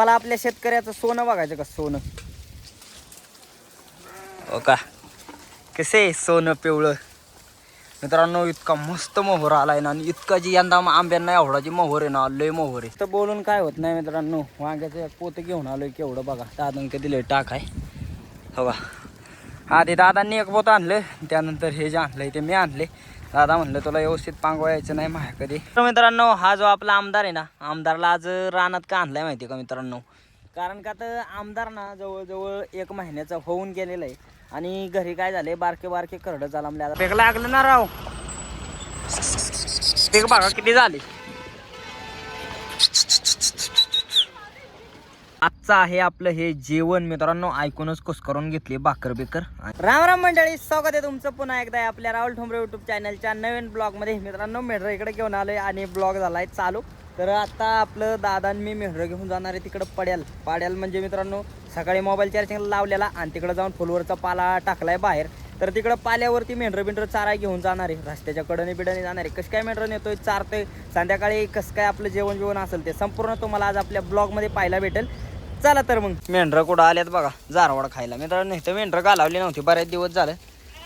मला आपल्या शेतकऱ्याचं सोनं बघायचं का? सोनं. हो का? कसे सोनं पिवळं? मित्रांनो इतका मस्त मोहर आलाय ना आणि इतका जी यंदा आंब्यांना एवढा मोहर आहे ना लय मोहर आहे. तर बोलून काय होत नाही मित्रांनो वांग्याचं पोत घेऊन आलोय केवढं बघा. दादांनी ते दिले टाक आहे. हो का? हा ते दादांनी एक पोत आणलं त्यानंतर हे जे आणलंय ते मी आणले. दादा म्हणलं तुला व्यवस्थित पांगवा यायचं नाही माझ्या कधी. तर मित्रांनो हा जो आपला आमदार आहे ना आमदारला आज रानात का आणलाय माहिती आहे का मित्रांनो? कारण का तर आमदार ना जवळजवळ एक महिन्याचा होऊन गेलेला आहे. आणि घरी काय झाले बारके बारके करडं झाला पेक लागलं ना राव. पेक बघा किती झाले? आजचं आहे आपलं हे जेवण. मित्रांनो ऐकूनच कुस करून घेतली बाकर बेकर. राम राम मंडळी स्वागत आहे तुमचं पुन्हा एकदा आपल्या राहुल ठोंबरे युट्यूब चॅनलच्या नवीन ब्लॉगमध्ये मित्रांनो मेढर इकडे घेऊन आलोय आणि ब्लॉग झालाय चालू. तर आता आपलं दादा आणि मी मेढर घेऊन जाणार आहे तिकडं पड्याल. पाड्याल म्हणजे मित्रांनो सकाळी मोबाईल चार्जिंग लावलेला आणि तिकडं जाऊन फुलवरचा पाला टाकलाय बाहेर. तर तिकडं पाल्यावरती मेंढरं बिंढरं चारा घेऊन जाणार आहे. रस्त्याच्या कडणी बिडने जाणार आहे. कसं काय मेंढरं नेतोय चारतोय संध्याकाळी कसं काय आपलं जेवण जेवण असेल ते संपूर्ण तुम्हाला आज आपल्या ब्लॉगमध्ये पाहायला भेटेल. चला तर मग. मेंढरं कुठं आल्यात बघा जारवाड खायला. मित्रांनो इथं मेंढरं घालावली नव्हती बरेच दिवस झालं.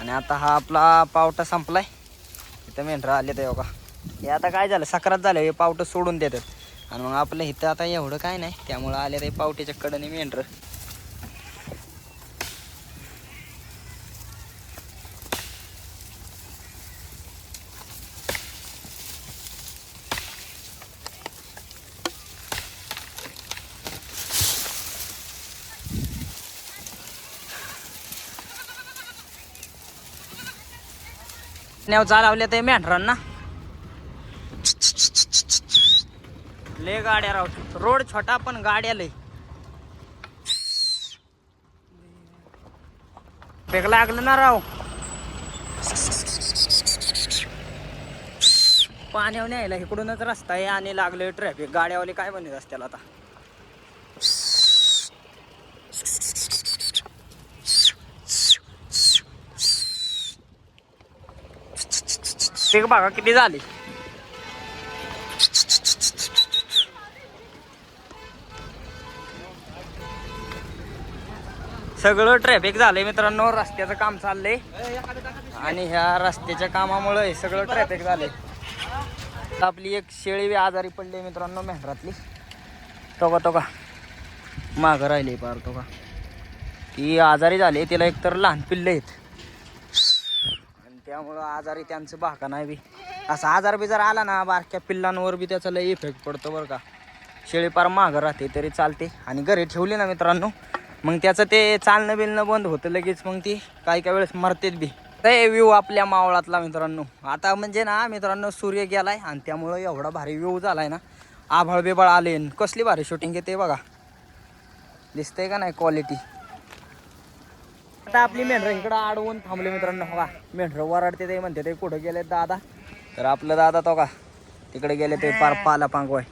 आणि आता हा आपला पावटा संपलाय. इथं मेंढरं आले ते बघा. हे आता काय झालं? सकरात झालं हे पावटं सोडून देतात. आणि मग आपलं इथं आता एवढं काय नाही त्यामुळं आले ते पावटीच्या कडनी मेंढरं. नेव चालवल्या ते मेंढरांना. ले गाड्या राव रोड छोटा पण गाड्या लय. पेक लागलं ना राव. पाण्यावर न्यायला इकडूनच रस्ता आहे आणि लागले ट्रॅफिक गाड्यावाले काय म्हणत रस्त्याला आता? पेक बघा किती झाली? सगळं ट्रॅफिक झालंय मित्रांनो रस्त्याचं काम चाललंय. आणि ह्या रस्त्याच्या कामामुळे सगळं ट्रॅफिक झालंय. आपली एक शेळी आजारी पडली मित्रांनो मेहरातली तो का तो का मागं राहिली पार तो का ती आजारी झाली तिला एकतर लहान पिल्ले आहेत. त्यामुळं आजारी त्यांचं भाका नाही बी. असा आजार बी जर आला ना बारक्या पिल्लांवर बी त्याचा लय इफेक्ट पडतो बरं का. शेळी पार मागं राहते तरी चालते. आणि घरी ठेवली ना मित्रांनो मग त्याचं ते चालणं बिलणं बंद होतं लगेच मग ती काही काही वेळेस मरतेच बी. ते व्ह्यू आपल्या मावळातला मित्रांनो. आता म्हणजे ना मित्रांनो सूर्य गेलाय आणि त्यामुळं एवढा भारी व्ह्यू झालाय ना. आभाळ बिबाळ आले कसली भारी शूटिंग येते बघा. दिसतंय का नाही क्वालिटी आता आपली मेंढरं इकडं अडवून थांबले मित्रांनो. हो का? मेंढरं वराडते ते म्हणते ते कुठं गेले दादा. तर आपलं दादा तो का? तिकडे गेले ते पार पाला पांगवाय.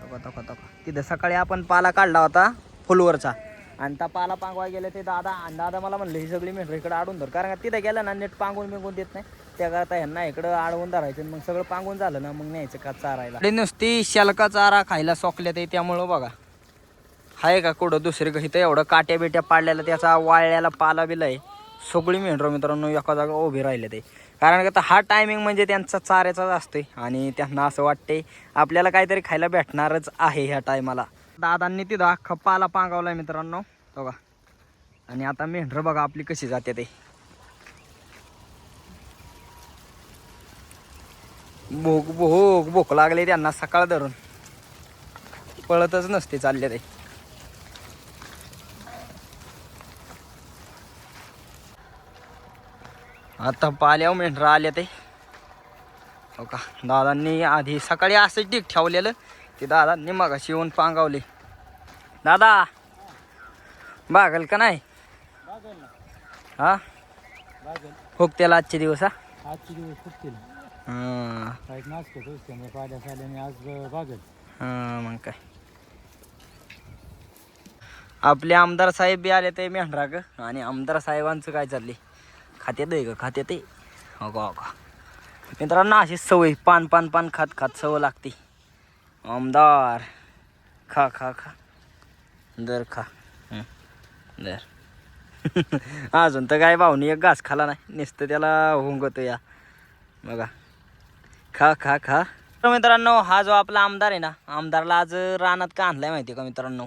तो का तो का तो का? तिथं सकाळी आपण पाला काढला होता फुलवरचा. आणि त्या पाला पांगवाय गेले ते दादा. आणि दादा मला म्हणलं ही सगळी मेंढरं इकडं अडवून धर. कारण का तिथं गेलं ना नेट पांगून बिंगून देत नाही. त्या करता ह्यांना इकडं अडवून धरायचं मग सगळं पांगून झालं ना मग न्यायचं का चारायला? नुसती शलका चारा खायला सोकल्यात त्यामुळं बघा. आहे का कुठं दुसरी इथं एवढं काट्या बिट्या पाडलेला त्याचा वाळल्याला पाला बिला आहे सगळी मेंढरं मित्रांनो एका जागा उभी राहिले ते. कारण का हा टायमिंग म्हणजे त्यांचा चाऱ्याचाच असतोय. आणि त्यांना असं वाटते आपल्याला काहीतरी खायला भेटणारच आहे ह्या टायमाला दादांनी तिथं अख्खा पाला पांगावलाय मित्रांनो. बघा. आणि आता मेंढर बघा आपली कशी जाते ते. भूक भूक भूक लागली त्यांना सकाळ धरून. पळतच नसते चालले ते. आता पाल्यावर मेंढरं आले ते. हो का? दादांनी आधी सकाळी असंच ढीक ठेवलेलं. ते दादांनी मगाशी येऊन पांगावले. दादा बागल का नाही? हा? त्याला आजचे दिवस हा? आजचे दिवस हा, हा, मग काय? आपले आमदार साहेब बी आले ते मेंढरा ग आणि आमदार साहेबांचं काय चालले खात्यात आहे का खात्यात आहे हो का हो का. मित्रांनो अशी सवय पान पान पान खात खात सवय लागते. आमदार. खा खा खा. दर खा. दर. अजून तर काय भाऊनी एक घास खाला नाही. नुसतं त्याला हुंगतो या. बघा. खा खा खा. तर मित्रांनो हा जो आपला आमदार आहे ना आमदारला आज रानात का आणलाय माहिती आहे का मित्रांनो?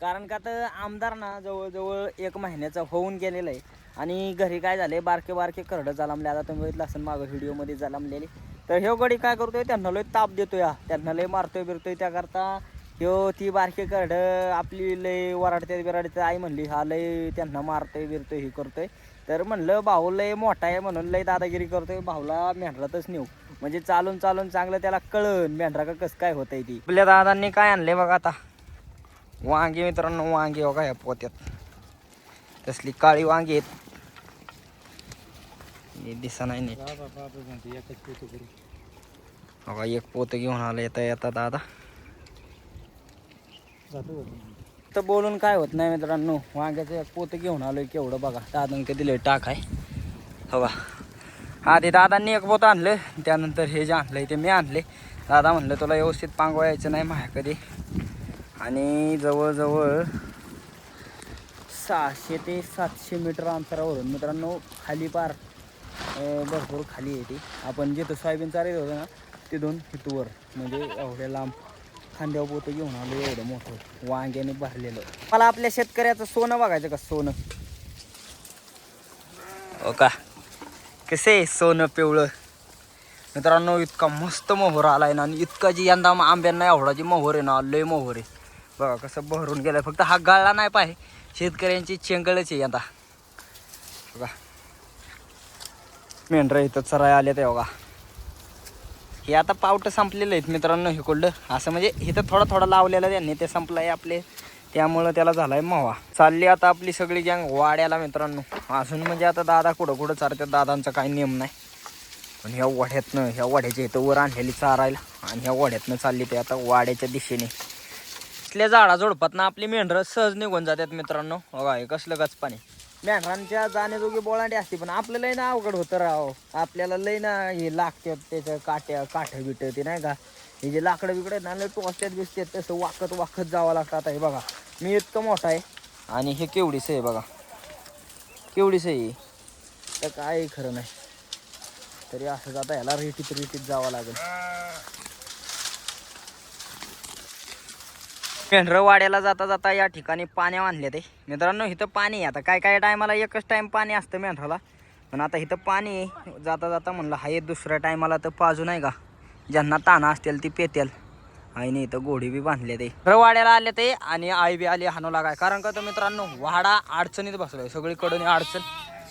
कारण का तर आमदार ना जवळजवळ एक महिन्याचा होऊन गेलेला आहे. आणि घरी काय झाले बारके बारके करडं जालामले. आता तुम्ही बघितलं असं मागं व्हिडिओमध्ये जालामलेले. तर ह्यो गडी काय करतोय? त्यांना लय ताप देतोय त्यांना लय मारतोय बिरतोय. त्याकरता ह्यो ती बारके करड आपली लय वराडते बिराडते आई म्हणली हा लय त्यांना मारतोय बिरतोय हे करतोय. तर म्हणलं भाऊ लय मोठा आहे म्हणून लय दादागिरी करतोय. भाऊला मेंढरातच नेऊ. म्हणजे चालून चालून चांगलं त्याला कळन मेंढरा का कसं काय होतंय ती. आपल्या दादांनी काय आणले बघा आता? वांगे मित्रांनो वांगे बघा या पोत्यात. तसली काळी वांगी आहेत. हे दिसा नाही नीट. एक पोतं घेऊन आलं येता येता दादा? तर बोलून काय होत नाही मित्रांनो वांग्याचं एक पोतं घेऊन आलोय केवढं बघा. दादांनी दिलं टाक आहे. हो का हा ते दादांनी एक पोतं आणलं त्यानंतर हे जे आणलंय ते मी आणले दादा म्हणलं तुला व्यवस्थित पांगवा यायचं नाही माझ्या कधी. आणि जवळजवळ सहाशे ते सातशे मीटर अंतरावरून मित्रांनो खाली पार भरपूर खाली आहे ती. आपण जिथं सोयाबीन चालत होतं ना तिथून इथवर म्हणजे एवढ्या लांब खांद्यावर पोतं घेऊन आलो एवढं मोठं वांग्याने भरलेलं. मला आपल्या शेतकऱ्याचं सोनं बघायचं का? सोनं. हो का? कसे आहे सोनं पिवळं? मित्रांनो इतका मस्त मोहर आलाय ना आणि इतका जी यंदा आंब्यांना एवढा जी मोहर आहे ना लय मोहर आहे. बघा कसं बहरून गेलं फक्त हा गळला नाही पाहिजे शेतकऱ्यांची चेंगळच आहे यंदा बघा. मेंढरा इथं चराय आले ते बघा. हे आता पावटं संपलेलं आहेत मित्रांनो हिकडलं असं म्हणजे इथं थोडा थोडा लावलेला त्यांनी ते संपलं आहे आपले. त्यामुळं त्याला झालाय मवा. चालली आता आपली सगळी गँग वाड्याला मित्रांनो. अजून म्हणजे आता दादा कुठं कुठं चारतात दादांचा काही नियम नाही. पण ह्या वड्यातनं ह्या वड्याच्या इथं वर आणलेली चारायला. आणि ह्या वड्यातनं चालली ते आता वाड्याच्या दिशेने. असल्या झाडा झोडपात आपली मेंढरं सहज निघून जातात मित्रांनो. बघा हे कसलं गच पाणी मेंढरांच्या जाण्याजोगी बोलांडी असते पण आपलं लय ना अवघड होतं राव. आपल्याला लय ना हे लागतात त्याचं काट्या काठं बिट ते नाही का? हे जे लाकडं बिकडं आहेत ना लय टोचत्यात बिसत्यात तसं वाकत वाकत जावं लागतं आता हे बघा. मी इतकं मोठा आहे. आणि हे केवढीच आहे बघा. केवढीच आहे तर काय खरं नाही. तरी असं जाता ह्याला रेटीत रेटीत जावं लागेल. मेंढरवाड्याला जाता जाता या ठिकाणी पाण्या आणले ते. मित्रांनो इथं पाणी आहे. आता काय काय टायमाला एकच टाइम पाणी असतं मेंढराला. पण आता इथं पाणी आहे जाता जाता म्हणलं हा एक दुसऱ्या टायमाला तर पाजू नाही का? ज्यांना ताना असतील ती पेतेल आईने इथं गोडी बी बांधले ते. रवाड्याला वाड्याला आले ते आणि आई बी आली हाणू लागाय. कारण का तर मित्रांनो वाडा अडचणीत बसलोय. सगळीकडून अडचण.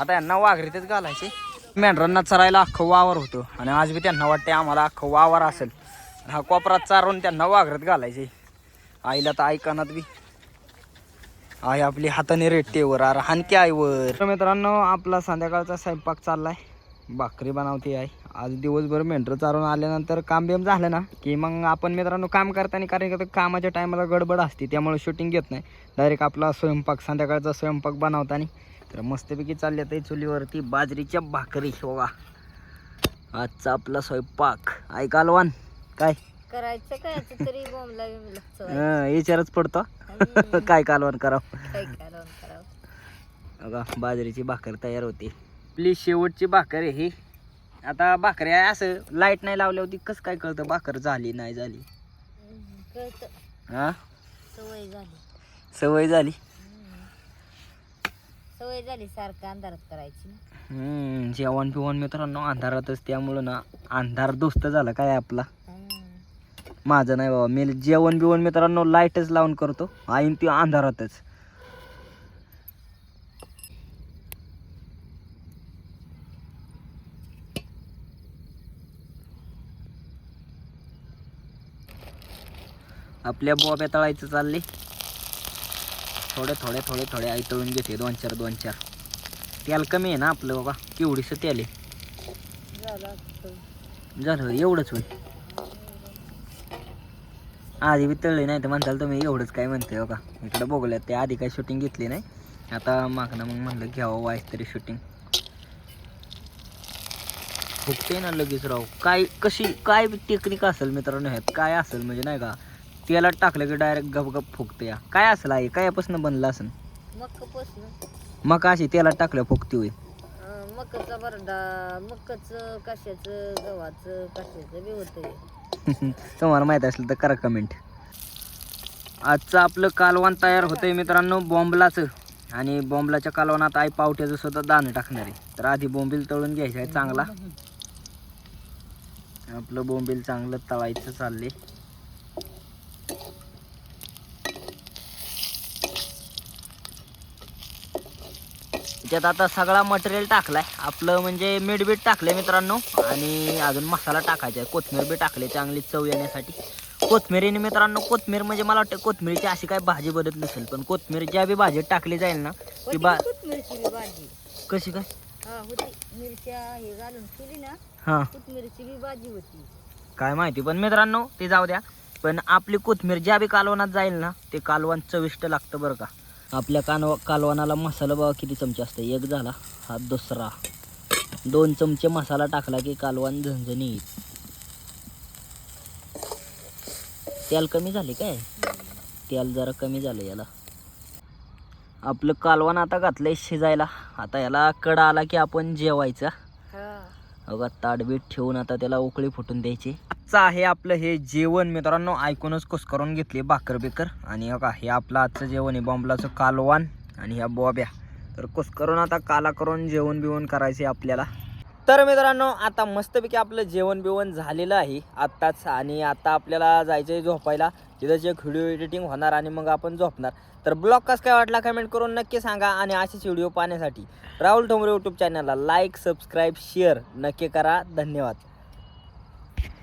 आता यांना वाघरीतच घालायचे. मेंढरांना चरायला अख्खं वावर होतो. आणि आज बी त्यांना वाटते आम्हाला अख्खं वावर असेल. हा कोपरात चारून त्यांना वाघरत घालायचे. आईला तर ऐकानात बी. आई आपली हाताने रेट्टेवर अरे हानकी आईवर तर मित्रांनो आपला संध्याकाळचा स्वयंपाक चाललाय. भाकरी बनवते आई. आज दिवसभर मेंढर चारून आल्यानंतर काम बेम झालं ना की मग आपण मित्रांनो काम करताना कारण की कामाच्या टायमाला गडबड असते त्यामुळे शूटिंग घेत नाही. डायरेक्ट आपला स्वयंपाक संध्याकाळचा स्वयंपाक बनवताना. तर मस्तपैकी चालले ते चुलीवरती बाजरीच्या भाकरी. बघा. आजचा आपला स्वयंपाक. ऐकालवान काय? करायचं काय? आता तरी बोंबला बिमला हं, विचारच पडतो. काय कालवण करावं? काय कालवण करावं? बघा बाजरीची भाकर तयार होते. आपली शेवटची भाकर आहे ही. आता भाकरी आहे असं लाइट नाही लावल्या होती. कसं काय कळतं भाकर झाली नाही झाली? हम्म, कळतं. हा? सवय झाली. सवय झाली. हम्म. सवय झाली सारखं अंधारात करायची ना. हम्म, जेवण बिवण मित्रांनो अंधारातच. त्यामुळं ना अंधार दोस्त झाला काय आपला? हम्म. माझं नाही बाबा. मी जेवण बिवण मित्रांनो लाईटच लावून करतो. आईन ती अंधारातच. आपल्या बोब्या तळायचं चालले. थोडे थोडे थोडे थोडे आई तळून घेते. दोन चार दोन चार. तेल कमी आहे ना आपलं बाबा? केवढीसं तेल आहे. झालं एवढंच होईल. आधी बी तळले नाही तर म्हणताल तुम्ही एवढंच काय म्हणते बघा. इकडं बघूयात ते आधी काही शूटिंग घेतली नाही. आता मागणं मग म्हणलं घ्यावं वाईस तरी शूटिंग फुकते ना लगेच राव. काय कशी काय टेक्निक असेल मित्रांनो ह्यात? काय असेल म्हणजे नाही का? तेलात टाकलं की डायरेक्ट गपगप फुगते या काय असलं आहे कायापासून बनलं असं मक्क पोसणं मग अशी तेलात टाकलं फुगती होय. अं, मक्काचा बरडा मक्काचं कशाचं गव्हाचं कशाचं बी होतंय. तुम्हाला माहीत असेल तर करा कमेंट आजचं आपलं कालवान तयार होतंय मित्रांनो बॉम्बलाचं आणि बॉम्बलाच्या कालवनात आई पावट्याचं सुद्धा दाणं टाकणार आहे. तर आधी बोंबील तळून घ्यायचा आहे चांगला. आपलं बोंबील चांगलं तळायचं चालले त्याच्यात आता सगळा मटेरियल टाकलाय. आपलं म्हणजे मीठ टाकलंय मित्रांनो. आणि अजून मसाला टाकायचा आहे कोथमीर बी टाकले चांगली चव येण्यासाठी. कोथमिरीने मित्रांनो कोथमीर म्हणजे मला वाटतं कोथमिरीची अशी काय भाजी बनत नसेल. पण कोथमीर ज्या बी भाजीत टाकली जाईल ना ती बा कशी काय? हा होती. मिरच्या घालून केली ना मिरची बी भाजी होती. काय माहिती पण मित्रांनो ते जाऊ द्या. पण आपली कोथमीर ज्या बी कालवणात जाईल ना ते कालवण चविष्ट लागतं बरं का. आपल्या कानव कालवणाला मसाला बघा किती चमचे असतं. एक झाला हा दुसरा. दोन चमचे मसाला टाकला की कालवण झणझणीत. तेल कमी झाले काय? तेल जरा कमी झालं याला. आपलं कालवण आता घातलंय शिजायला. आता याला कडा आला की आपण जेवायचं. अगं ताडबीट ठेवून आता त्याला उकळी फुटून द्यायची. आजचं आहे आपलं हे जेवण. मित्रांनो ऐकूनच कुस करून घेतली भाकर बेकर. आणि बघा हे आपलं आजचं जेवण आहे. बॉम्बलाचं कालवान आणि ह्या बॉब्या. तर कुस करून आता काला करून जेवण बिवण करायचे आपल्याला. तर मित्रांनो आता मस्तपैकी आपलं जेवण बिवण झालेलं आहे आत्ताच. आणि आता आपल्याला जायचं आहे झोपायला. तिथं एक व्हिडिओ एडिटिंग होणार आणि मग आपण झोपणार. तर ब्लॉग कसं काय वाटला कमेंट करून नक्की सांगा. आणि असेच व्हिडिओ पाहण्यासाठी राहुल ठोंबरे यूट्यूब चॅनलला लाईक सबस्क्राईब शेअर नक्की करा. धन्यवाद.